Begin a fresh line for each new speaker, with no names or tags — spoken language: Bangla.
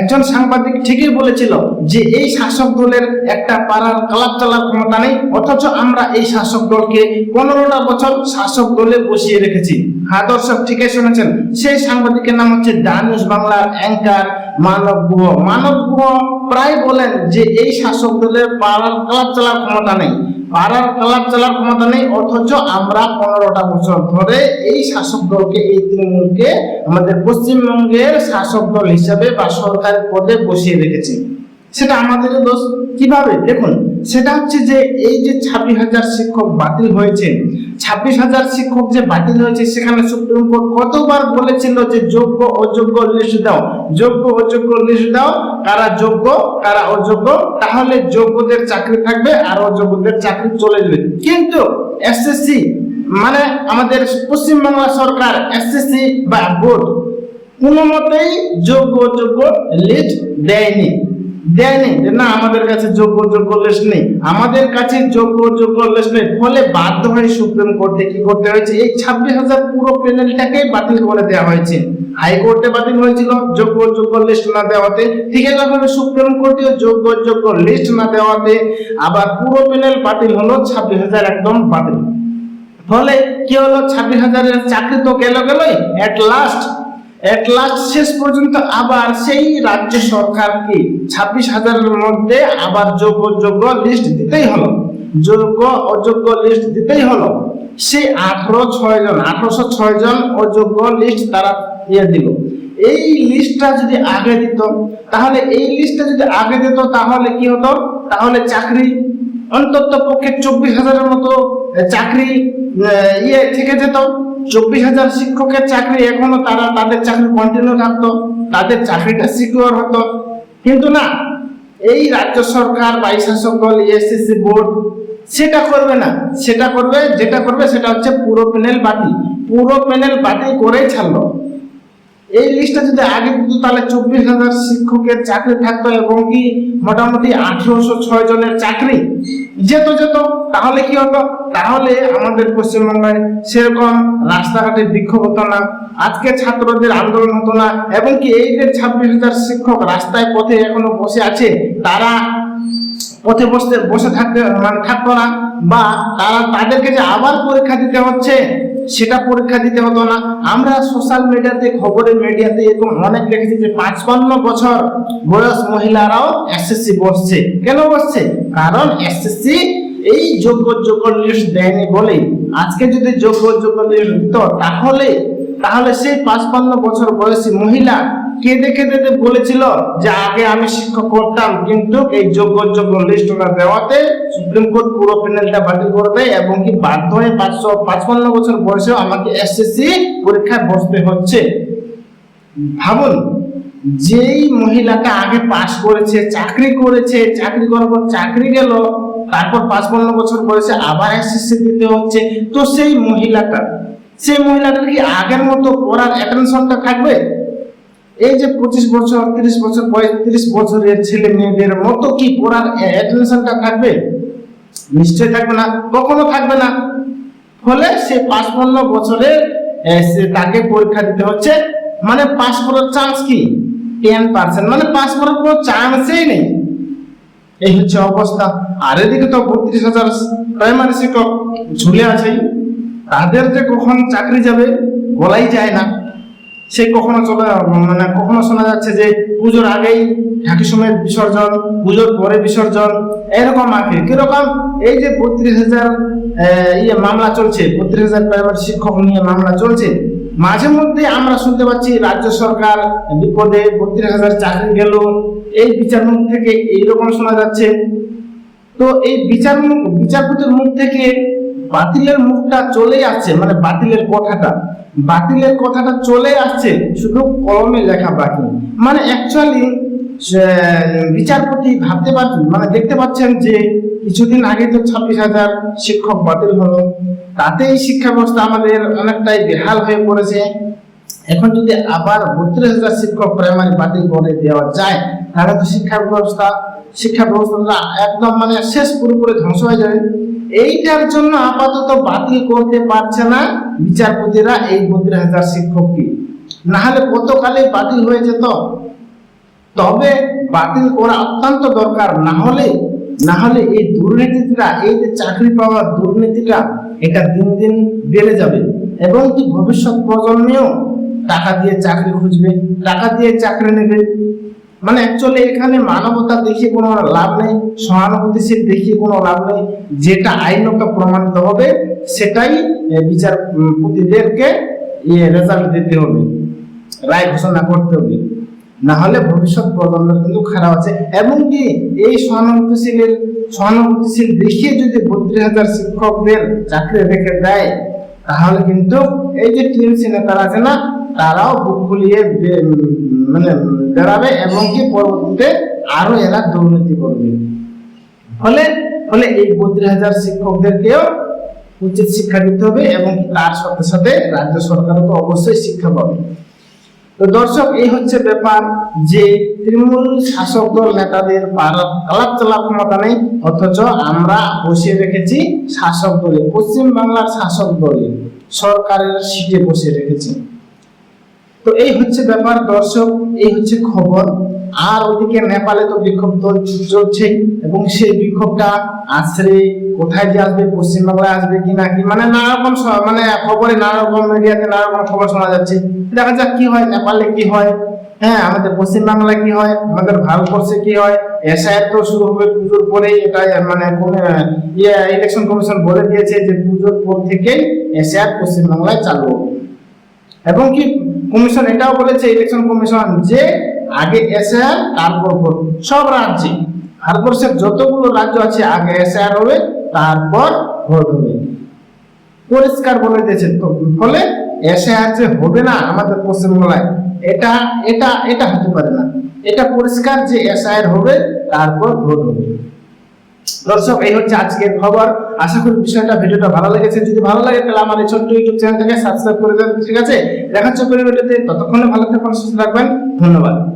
একজন সাংবাদিক ঠিকই বলেছিল যে এই শাসক দলের একটা পাড়ার কালাপ চালার ক্ষমতা নেই, অথচ আমরা এই শাসক দলকে পনেরোটা বছর শাসক দলে বসিয়ে রেখেছি। হ্যাঁ দর্শক ঠিকই শুনেছেন, সেই সাংবাদিকের নাম হচ্ছে দানুষ বাংলার অ্যাঙ্কার মানব গুহ মানব গুহ প্রায় বলেন যে এই শাসক দলের পাড়ার ক্লাব চালার ক্ষমতা নেই। পাড়ার ক্লাব চালার ক্ষমতা নেই, অথচ আমরা পনেরোটা বছর ধরে এই শাসক দলকে, এই তৃণমূলকে আমাদের পশ্চিমবঙ্গের শাসক দল হিসাবে বা সরকারের পদে বসিয়ে রেখেছি। সেটা আমাদের দোষ। কীভাবে? দেখুন সেটা হচ্ছে যে এই যে ছাব্বিশ হাজার শিক্ষক বাতিল হয়েছে, ছাব্বিশ হাজার শিক্ষক যে বাতিল হয়েছে, সেখানে সুপ্রিম কোর্ট কতবার বলেছিল যে যোগ্য, অযোগ্য লিস্ট দাও। যোগ্য, অযোগ্য লিস্ট দাও, কারা যোগ্য, কারা অযোগ্য, তাহলে যোগ্যদের চাকরি থাকবে আর অযোগ্যদের চাকরি চলে যাবে। কিন্তু এসএসসি মানে আমাদের পশ্চিমবাংলা সরকার এসএসসি বা বোর্ড কোনো মতেই যোগ্য, অযোগ্য লিস্ট দেয়নি। দেয়নি না, আমাদের কাছে যোগ্য যোগ্য লিস্ট নেই। আমাদের কাছে যোগ্য যোগ্য লিস্ট নেই। ফলে বাধ্য হয়ে সুপ্রিম কোর্টে কি করতে হয়েছে? এই ছাব্বিশ হাজার পুরো প্যানেলটাকে বাতিল করে দেওয়া হয়েছে। হাইকোর্টে বাতিল হয়েছিল যোগ্য যোগ্য লিস্ট না দেওয়াতে। ঠিক একইভাবে সুপ্রিম কোর্টেও যোগ্য যোগ্য লিস্ট না দেওয়াতে। আবার পুরো প্যানেল বাতিল হলো, ছাব্বিশ হাজার একদম বাতিল। ফলে কি হলো? ছাব্বিশ হাজারের চাকরি তো গেল গেলই। এট লাস্ট এট লাস্ট শেষ পর্যন্ত আবার সেই রাজ্য সরকারকে ছাব্বিশ হাজারের মধ্যে আবার যোগ্য যোগ্য লিস্ট দিতেই হলো। যোগ্য, অযোগ্য লিস্ট দিতেই হলো। সেই আঠারো ছয় জন, আঠারোশো ছয় জন অযোগ্য লিস্ট তারা ইয়ে দিল। এই লিস্টটা যদি আগে দিত, তাহলে এই লিস্টটা যদি আগে দিত, তাহলে কি হতো? তাহলে চাকরি অন্তত পক্ষে চব্বিশ হাজারের মতো চাকরি ইয়ে থেকে যেত। চব্বিশ হাজার শিক্ষকের চাকরি এখনও তারা, তাদের চাকরি কন্টিনিউ থাকতো, তাদের চাকরিটা সিকিউর হতো। কিন্তু না, এই রাজ্য সরকার বা এই শাসক দল এসএসসি বোর্ড সেটা করবে না। সেটা করবে, যেটা করবে সেটা হচ্ছে পুরো প্যানেল বাতিল। পুরো প্যানেল বাতিল করেই ছাড়লো। এই লিস্টটা যদি আগে দিত তাহলে চব্বিশ হাজার শিক্ষকের চাকরি থাকতো এবং কি মোটামুটি আঠেরোশো ছয় জনের চাকরি যেত যেত, তাহলে কি হতো? তাহলে আমাদের পশ্চিমবঙ্গে সেরকম রাস্তাঘাটে বিক্ষোভ হতো না, আজকে ছাত্রদের আন্দোলন হতো না, এবং কি এই যে ছাব্বিশ হাজার শিক্ষক রাস্তায় পথে এখনও বসে আছে, তারা পথে বসতে, বসে থাকতে মানে থাকতো না, বা তারা তাদেরকে যে আবার পরীক্ষা দিতে হচ্ছে, সেটা পরীক্ষা দিতে হতো না। আমরা সোশ্যাল মিডিয়াতে খবরের মিডিয়াতে এরকম অনেক দেখেছি যে পাঁচপান্ন বছর বয়স মহিলারাও এসএসসি বসছে। কেন বসছে? কারণ এসএসসি এই যোগ্য যোগ্য লিস্ট দেয়নি বলেই। আজকে যদি যোগ্য যোগ্য লিস্ট দিত, তাহলে তাহলে সেই পাঁচপান্ন বছর বয়সী মহিলা কেঁদে কেঁদে বলেছিল যে আগে আমি শিক্ষক করতাম, কিন্তু এই যোগ্য যোগ্য লিস্ট না দেওয়াতে সুপ্রিম কোর্ট পুরো প্যানেলটা বাতিল করে দেয় এবং কি বাধ্য হয়ে পাঁচশো, পাঁচপান্ন বছর বয়সেও আমাকে এসএসসি পরীক্ষায় বসতে হচ্ছে। ভাবুন, যেই মহিলাটা আগে পাস করেছে, চাকরি করেছে, চাকরি করার পর চাকরি গেল, তারপর পাঁচপান্ন বছর বয়সে আবার এসএসসি দিতে হচ্ছে, তো সেই মহিলাটা সেই মহিলাটার কি আগের মতো পড়ার অ্যাটেনশনটা থাকবে? এই যে পঁচিশ বছর, তিরিশ বছর, পঁয়ত্রিশ বছরের ছেলে মেয়েদের মতো কি পড়ার অ্যাটেনশনটা থাকবে? নিশ্চয় থাকবে না, কখনো থাকবে না। ফলে সে পাঁচপান্ন বছরে সে তাকে পরীক্ষা দিতে হচ্ছে। মানে পাস করার চান্স কি? টেন পার্সেন্ট মানে পাস করার কোনো চান্সই নেই। এই হচ্ছে অবস্থা। আর এদিকে তো বত্রিশ হাজার প্রাইমারি শিক্ষক ঝুলে আছে তাদের যে কখন চাকরি যাবে, বলাই যায় না। সে কখনো চলে মানে কখনো শোনা যাচ্ছে যে পুজোর আগেই ঢাকি সময় বিসর্জন, পুজোর পরে বিসর্জন, এরকম আগে কীরকম এই যে বত্রিশ হাজার ইয়ে মামলা চলছে, বত্রিশ হাজার প্রাইমারি শিক্ষক নিয়ে মামলা চলছে, মাঝে মধ্যে আমরা শুনতে পাচ্ছি রাজ্য সরকার বিপদে বত্রিশ হাজার চাকরি গেল, এই বিচার মুখ থেকে এইরকম শোনা যাচ্ছে। তো এই বিচার বিচারপতির মুখ থেকে বাতিলের মুখটা চলে আসছে মানে বাতিলের কথাটা। বাতিলের কথাটা চলে আসছে, শুধু কলমে লেখা বাকি। মানে অ্যাকচুয়ালি বিচারপতি ভাবতে পারছেন মানে দেখতে পাচ্ছেন যে কিছুদিন আগে তো ছাব্বিশ হাজার শিক্ষক বাতিল হলো। তাতেই শিক্ষা ব্যবস্থা আমাদের অনেকটাই বেহাল হয়ে পড়েছে। এখন যদি আবার বত্রিশ হাজার শিক্ষক প্রাইমারি বাতিল করে দেওয়া যায়, তাহলে তো শিক্ষা ব্যবস্থা, শিক্ষা ব্যবস্থাটা একদম মানে শেষ পুরোপুরি ধ্বংস হয়ে যাবে। এইটার জন্য আপাতত বাতিল করতে পারছে না বিচারপতিরা এই বত্রিশ হাজার শিক্ষককে না হলে গতকালে বাতিল হয়ে যেত তবে বাতিল করা অত্যন্ত দরকার, না হলে না হলে এই দুর্নীতিটা, এই যে চাকরি পাওয়ার দুর্নীতিটা, এটা দিন দিন বেড়ে যাবে। এবং কি ভবিষ্যৎ প্রজন্মেও টাকা দিয়ে চাকরি খুঁজবে, টাকা দিয়ে চাকরি নেবে? মানে অ্যাকচুয়ালি এখানে মানবতা দেখিয়ে কোনো লাভ নেই, সহানুভূতিশীল দেখিয়ে কোনো লাভ নেই। যেটা আইনত প্রমাণিত হবে, সেটাই বিচারপতিদেরকে ইয়ে রেজাল্ট দিতে হবে, রায় ঘোষণা করতে হবে। না হলে ভবিষ্যৎ প্রজন্মের কিন্তু খারাপ আছে। এবং কি এই সহানুভূতিশীলের, সহানুভূতিশীল দেখিয়ে যদি বত্রিশ হাজার শিক্ষকদের চাকরি রেখে দেয়, তাহলে কিন্তু এই যে টিএমসি নেতারা আছে না, তারাও বুক ফুলিয়ে মানে বেড়াবে এবং কি পরবর্তীতে আরও এরা দুর্নীতি করবে। ফলে ফলে এই বত্রিশ হাজার শিক্ষকদেরকেও উচিত শিক্ষা দিতে হবে এবং তার সাথে সাথে রাজ্য সরকারও তো অবশ্যই শিক্ষা পাবে। তো দর্শক, এই হচ্ছে ব্যাপার যে তৃণমূল শাসক দল নেতাদের আলাপ চালাপ ক্ষমতা নেই, অথচ আমরা বসিয়ে রেখেছি শাসক দলে পশ্চিম বাংলার শাসক দলে সরকারের সিটে বসিয়ে রেখেছি। তো এই হচ্ছে ব্যাপার, দর্শক, এই হচ্ছে খবর। আর ওদিকে নেপালে তো বিক্ষোভ চলছেই এবং সেই বিক্ষোভটা আসলে কোথায় যে আসবে, পশ্চিমবাংলায় আসবে কি না কি মানে নানা রকম মানে খবরে নানা রকম মিডিয়াতে নানা রকম খবর শোনা যাচ্ছে। দেখা যাক কি হয়, নেপালে কি হয় হ্যাঁ আমাদের পশ্চিমবাংলায় কি হয়, আমাদের ভারতবর্ষে কি হয়, এসআইআর তো শুরু হবে পুজোর পরে এটা মানে ইয়ে ইলেকশন কমিশন বলে দিয়েছে যে পুজোর পর থেকেই এসআইআর পশ্চিমবাংলায় চালু হবে। এবং কি কমিশন, এটাও বলেছে ইলেকশন কমিশন, যে আগে এসআর তারপর ভোট সব রাজ্যে। ভারতবর্ষের যতগুলো রাজ্য আছে, আগে এসআর হবে, তারপর ভোট হবে। পরিষ্কার বলে দিয়েছে তো, ফলে এসআর যে হবে না আমাদের পশ্চিমবাংলায়, এটা এটা এটা হতে পারে না। এটা পরিষ্কার যে এসআর হবে, তারপর ভোট হবে। দর্শক, এই হচ্ছে আজকের খবর। আশা করি বিষয়টা, ভিডিওটা ভালো লেগেছে। যদি ভালো লাগে, তাহলে আমার এই ছোট্ট ইউটিউব চ্যানেলটাকে সাবস্ক্রাইব করে দেন ঠিক আছে? দেখা হচ্ছে ততক্ষণে ভালো থাকবেন সুস্থ থাকবেন। ধন্যবাদ।